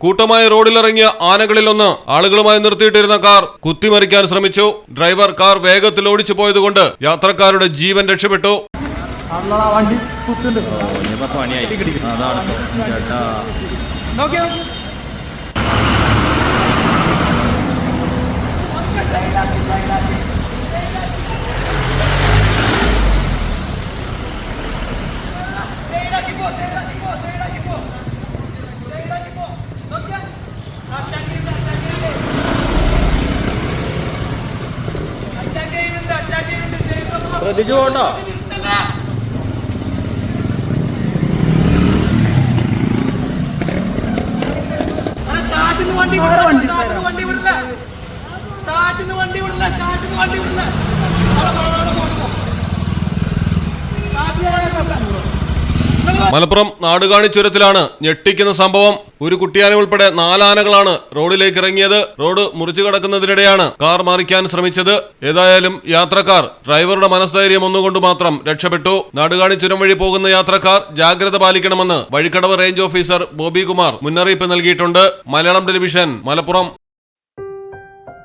കൂട്ടമായി റോഡിലിറങ്ങിയ ആനകളിൽ ഒന്ന് ആളുകളുമായി നിർത്തിയിട്ടിരുന്ന കാർ കുത്തിമറിക്കാൻ ശ്രമിച്ചു. ഡ്രൈവർ കാർ വേഗത്തിൽ ഓടിച്ചു പോയതുകൊണ്ട് യാത്രക്കാരുടെ ജീവൻ രക്ഷപ്പെട്ടു. പണിയായി അതാണ്. ശ്രദ്ധിച്ചു പോട്ടോ വണ്ടി വണ്ടി വിടില്ല വണ്ടി വിടില്ല വണ്ടി വിടില്ല മലപ്പുറം നാടുകാണി ചുരത്തിലാണ് ഞെട്ടിക്കുന്ന സംഭവം. ഒരു കുട്ടിയാന ഉൾപ്പെടെ നാലാനകളാണ് റോഡിലേക്ക് ഇറങ്ങിയത്. റോഡ് മുറിച്ചു കടക്കുന്നതിനിടെയാണ് കാർ മറിക്കാൻ ശ്രമിച്ചത്. ഏതായാലും യാത്രക്കാർ ഡ്രൈവറുടെ മനസ്ഥൈര്യം ഒന്നുകൊണ്ട് മാത്രം രക്ഷപ്പെട്ടു. നാടുകാണി ചുരം വഴി പോകുന്ന യാത്രക്കാർ ജാഗ്രത പാലിക്കണമെന്ന് വഴിക്കടവ് റേഞ്ച് ഓഫീസർ ബോബി കുമാർ മുന്നറിയിപ്പ് നൽകിയിട്ടുണ്ട്. മലയാളം ടെലിവിഷൻ മലപ്പുറം.